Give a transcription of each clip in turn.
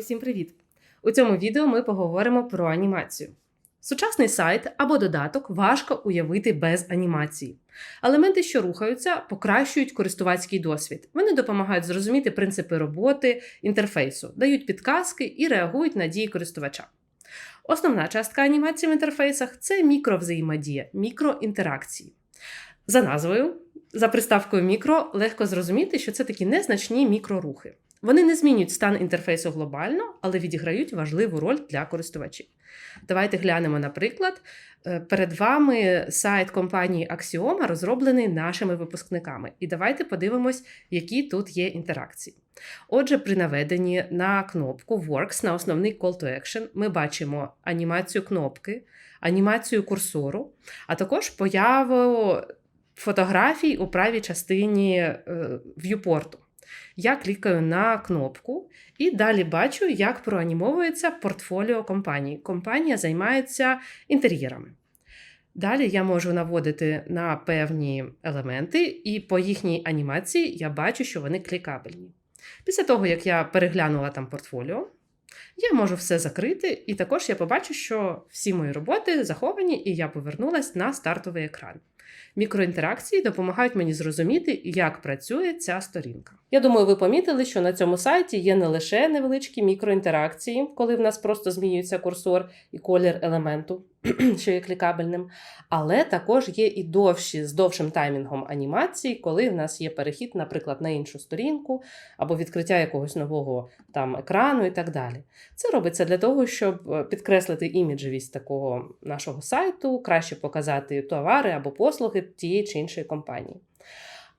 Усім привіт! У цьому відео ми поговоримо про анімацію. Сучасний сайт або додаток важко уявити без анімації. Елементи, що рухаються, покращують користувацький досвід. Вони допомагають зрозуміти принципи роботи інтерфейсу, дають підказки і реагують на дії користувача. Основна частка анімації в інтерфейсах це мікровзаємодія, мікроінтеракції. За назвою, за приставкою мікро, легко зрозуміти, що це такі незначні мікрорухи. Вони не змінюють стан інтерфейсу глобально, але відіграють важливу роль для користувачів. Давайте глянемо, наприклад, Е, перед вами сайт компанії Axioma розроблений нашими випускниками. І давайте подивимось, які тут є інтеракції. Отже, при наведенні на кнопку Works на основний Call to Action ми бачимо анімацію кнопки, анімацію курсору, а також появу фотографій у правій частині е, в'юпорту. Я клікаю на кнопку і далі бачу, як проанімовується портфоліо компанії. Компанія займається інтер'єрами. Далі я можу наводити на певні елементи, і по їхній анімації я бачу, що вони клікабельні. Після того, як я переглянула там портфоліо, я можу все закрити, і також я побачу, що всі мої роботи заховані, і я повернулася на стартовий екран. Мікроінтеракції допомагають мені зрозуміти, як працює ця сторінка. Я думаю, ви помітили, що на цьому сайті є не лише невеличкі мікроінтеракції, коли в нас просто змінюється курсор і колір елементу, що є клікабельним, але також є і довші з довшим таймінгом анімації, коли в нас є перехід, наприклад, на іншу сторінку або відкриття якогось нового там екрану і так далі. Це робиться для того, щоб е, підкреслити іміджевість такого нашого сайту, краще показати товари або послуги тієї чи іншої компанії.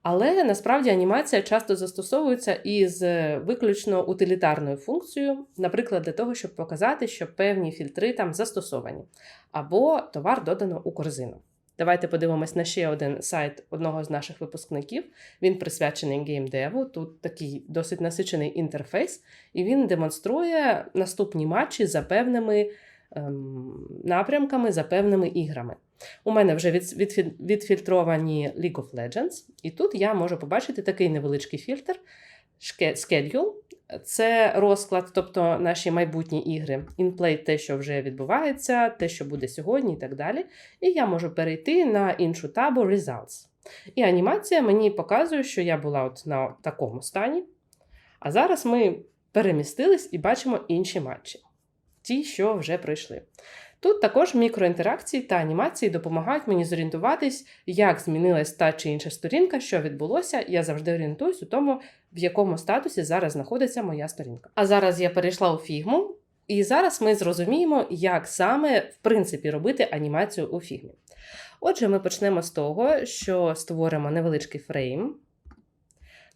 Але насправді анімація часто застосовується із е, виключно утилітарною функцією, наприклад, для того, щоб показати, що певні фільтри там застосовані, або товар додано у корзину. Давайте подивимось на ще один сайт одного з наших випускників. Він присвячений геймдеву. Тут такий досить насичений інтерфейс, і він демонструє наступні матчі за певними ем, напрямками, за певними іграми. У мене вже від, від, відфільтровані League of Legends, і тут я можу побачити такий невеличкий фільтр Schedule. Це розклад, тобто наші майбутні ігри. InPlay – те, що вже відбувається, те, що буде сьогодні, і так далі. І я можу перейти на іншу табу Results. І анімація мені показує, що я була от на такому стані. А зараз ми перемістились і бачимо інші матчі, ті, що вже пройшли. Тут також мікроінтеракції та анімації допомагають мені зорієнтуватись, як змінилась та чи інша сторінка, що відбулося. Я завжди орієнтуюсь у тому, в якому статусі зараз знаходиться моя сторінка. А зараз я перейшла у фігму, і зараз ми зрозуміємо, як саме в принципі робити анімацію у фігмі. Отже, ми почнемо з того, що створимо невеличкий фрейм.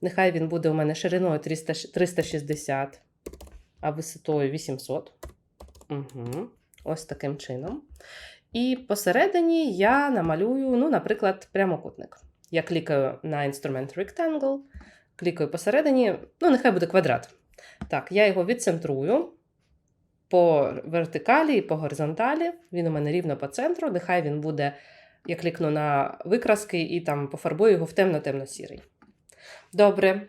Нехай він буде у мене шириною 300, 360, а висотою 800. Угу. Ось таким чином. І посередині я намалюю, ну, наприклад, прямокутник. Я клікаю на інструмент Rectangle, клікаю посередині, ну, нехай буде квадрат. Так, я його відцентрую по вертикалі і по горизонталі. Він у мене рівно по центру. Нехай він буде, я клікну на викраски і там пофарбую його в темно-темно-сірий. Добре,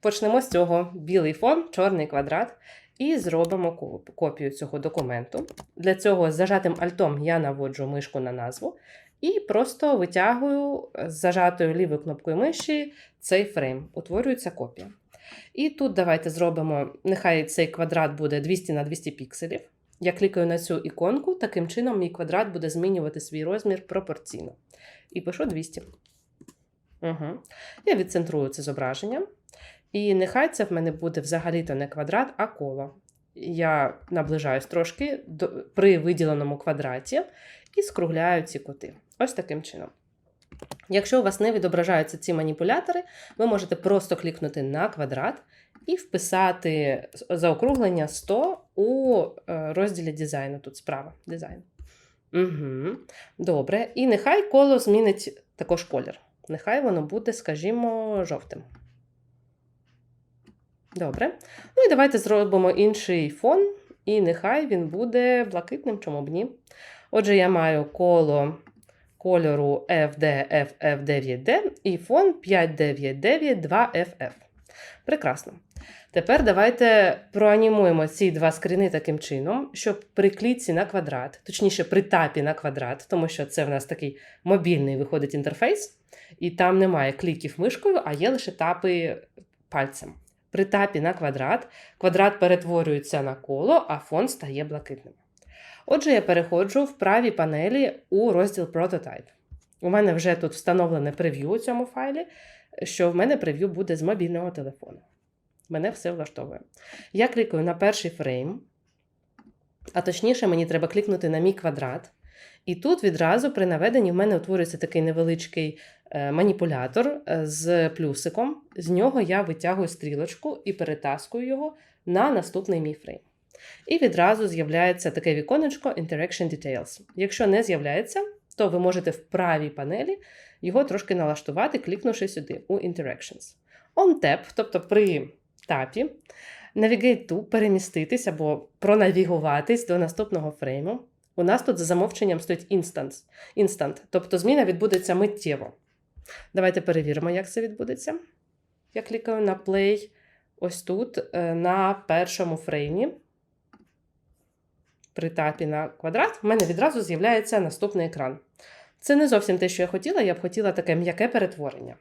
почнемо з цього. Білий фон, чорний квадрат. І зробимо копію цього документу. Для цього з зажатим альтом я наводжу мишку на назву і просто витягую з зажатою лівою кнопкою миші цей фрейм. Утворюється копія. І тут давайте зробимо, нехай цей квадрат буде 200 на 200 пікселів. Я клікаю на цю іконку, таким чином мій квадрат буде змінювати свій розмір пропорційно. І пишу 200. Угу. Я відцентрую це зображення. І нехай це в мене буде взагалі-то не квадрат, а коло. Я наближаюсь трошки до, при виділеному квадраті і скругляю ці кути. Ось таким чином. Якщо у вас не відображаються ці маніпулятори, ви можете просто клікнути на квадрат і вписати заокруглення 100 у е, розділі дизайну. Тут справа дизайн. Угу. Добре. І нехай коло змінить також колір. Нехай воно буде, скажімо, жовтим. Добре. Ну і давайте зробимо інший фон, і нехай він буде блакитним, чому б ні. Отже, я маю коло кольору FDFF9D і фон 599 2FF. Прекрасно. Тепер давайте проанімуємо ці два скріни таким чином, щоб при клітці на квадрат, точніше при тапі на квадрат, тому що це в нас такий мобільний виходить інтерфейс, і там немає кліків мишкою, а є лише тапи пальцем. При тапі на квадрат квадрат перетворюється на коло, а фон стає блакитним. Отже, я переходжу в правій панелі у розділ Prototype. У мене вже тут встановлене прев'ю у цьому файлі, що в мене прев'ю буде з мобільного телефону. Мене все влаштовує. Я клікаю на перший фрейм, а точніше, мені треба клікнути на мій квадрат. І тут відразу при наведенні в мене утворюється такий невеличкий е, маніпулятор е, з плюсиком. З нього я витягую стрілочку і перетаскую його на наступний мій фрейм. І відразу з'являється таке віконечко Interaction Details. Якщо не з'являється, то ви можете в правій панелі його трошки налаштувати, клікнувши сюди у Interactions. On tap, тобто при тапі, Navigate to переміститись або пронавігуватись до наступного фрейму. У нас тут за замовченням стоїть instance, instant, тобто зміна відбудеться миттєво. Давайте перевіримо, як це відбудеться. Я клікаю на play ось тут, е, на першому фреймі. При тапі на квадрат, в мене відразу з'являється наступний екран. Це не зовсім те, що я хотіла, я б хотіла таке м'яке перетворення.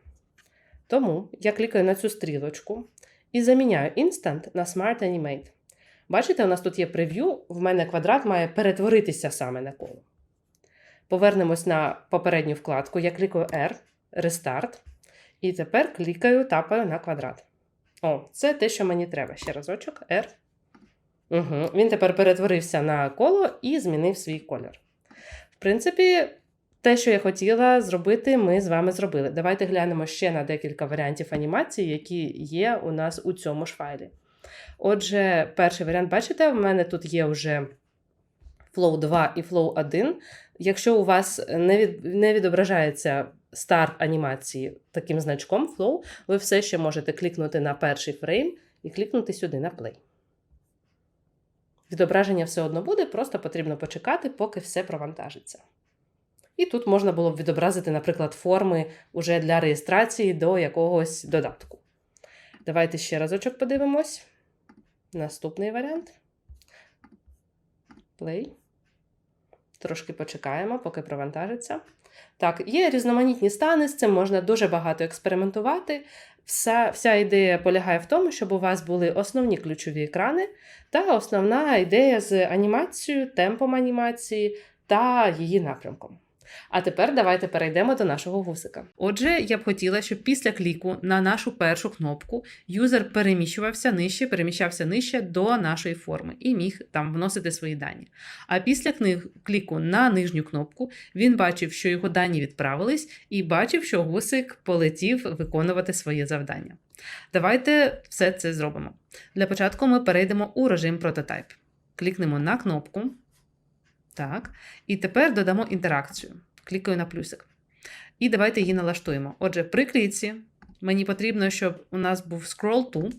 Тому я клікаю на цю стрілочку і заміняю Instant на Smart Animate. Бачите, у нас тут є прев'ю, в мене квадрат має перетворитися саме на коло. Повернемось на попередню вкладку. Я клікаю R, Restart. І тепер клікаю, тапаю на квадрат. О, це те, що мені треба. Ще разочок, R. Угу. Він тепер перетворився на коло і змінив свій колір. В принципі, те, що я хотіла зробити, ми з вами зробили. Давайте глянемо ще на декілька варіантів анімації, які є у нас у цьому ж файлі. Отже, перший варіант, бачите, в мене тут є вже Flow 2 і Flow 1. Якщо у вас не, від, не відображається старт анімації таким значком Flow, ви все ще можете клікнути на перший фрейм і клікнути сюди на Play. Відображення все одно буде, просто потрібно почекати, поки все провантажиться. І тут можна було б відобразити, наприклад, форми уже для реєстрації до якогось додатку. Давайте ще разочок подивимось. Наступний варіант. Play. Трошки почекаємо, поки провантажиться. Так, є різноманітні стани, з цим можна дуже багато експериментувати. Вся, вся ідея полягає в тому, щоб у вас були основні ключові екрани та основна ідея з анімацією, темпом анімації та її напрямком. А тепер давайте перейдемо до нашого гусика. Отже, я б хотіла, щоб після кліку на нашу першу кнопку юзер переміщувався нижче, переміщався нижче до нашої форми і міг там вносити свої дані. А після кліку на нижню кнопку він бачив, що його дані відправились, і бачив, що гусик полетів виконувати своє завдання. Давайте все це зробимо. Для початку ми перейдемо у режим прототайп. Клікнемо на кнопку. Так. І тепер додамо інтеракцію. Клікаю на плюсик. І давайте її налаштуємо. Отже, при кліці мені потрібно, щоб у нас був scroll to,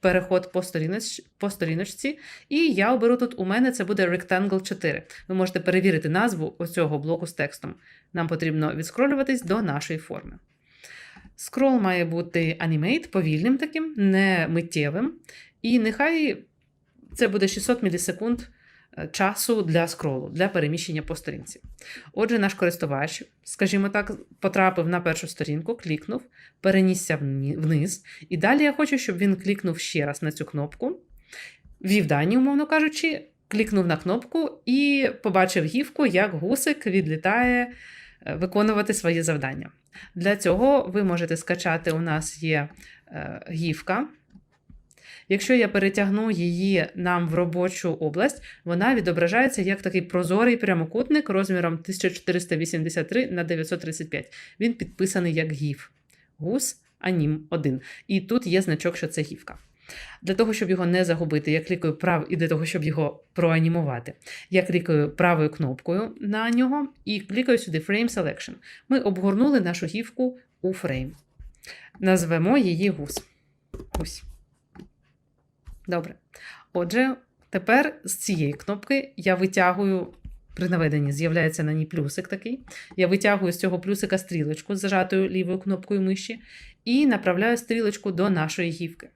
переход по, сторіноч... по сторіночці. І я оберу тут, у мене це буде Rectangle 4. Ви можете перевірити назву оцього блоку з текстом. Нам потрібно відскролюватись до нашої форми. Скрол має бути animate, повільним таким, не миттєвим. І нехай це буде 600 мілісекунд часу для скролу, для переміщення по сторінці. Отже, наш користувач, скажімо так, потрапив на першу сторінку, клікнув, перенісся вниз. І далі я хочу, щоб він клікнув ще раз на цю кнопку, ввів дані, умовно кажучи, клікнув на кнопку і побачив гівку, як гусик відлітає е, виконувати своє завдання. Для цього ви можете скачати, у нас є е, гівка. Якщо я перетягну її нам в робочу область, вона відображається як такий прозорий прямокутник розміром 1483 на 935. Він підписаний як гіф. Гус Анім 1. І тут є значок, що це гівка. Для того, щоб його не загубити, я клікаю прав і для того, щоб його проанімувати. Я клікаю правою кнопкою на нього і клікаю сюди Frame Selection. Ми обгорнули нашу гівку у фрейм. Назвемо її гус. Гусь. Добре. Отже, тепер з цієї кнопки я витягую, при наведенні з'являється на ній плюсик такий. Я витягую з цього плюсика стрілочку з зажатою лівою кнопкою миші і направляю стрілочку до нашої гівки.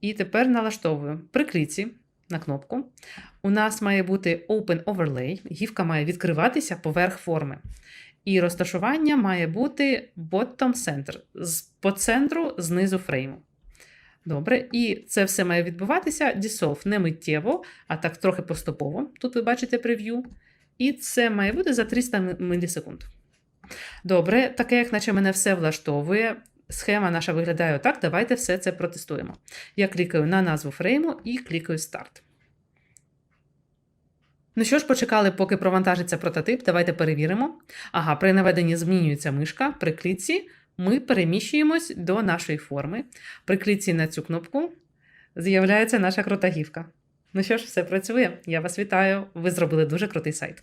І тепер налаштовую при на кнопку. У нас має бути Open Overlay, гівка має відкриватися поверх форми. І розташування має бути bottom center, по центру знизу фрейму. Добре, і це все має відбуватися dissolve не миттєво, а так трохи поступово. Тут ви бачите прев'ю. І це має бути за 300 м- мілісекунд. Добре, таке, як наче мене все влаштовує. Схема наша виглядає отак. Давайте все це протестуємо. Я клікаю на назву фрейму і клікаю Старт. Ну що ж, почекали, поки провантажиться прототип. Давайте перевіримо. Ага, при наведенні змінюється мишка. При кліці ми переміщуємось до нашої форми. При кліці на цю кнопку з'являється наша крута гівка. Ну що ж, все працює. Я вас вітаю. Ви зробили дуже крутий сайт.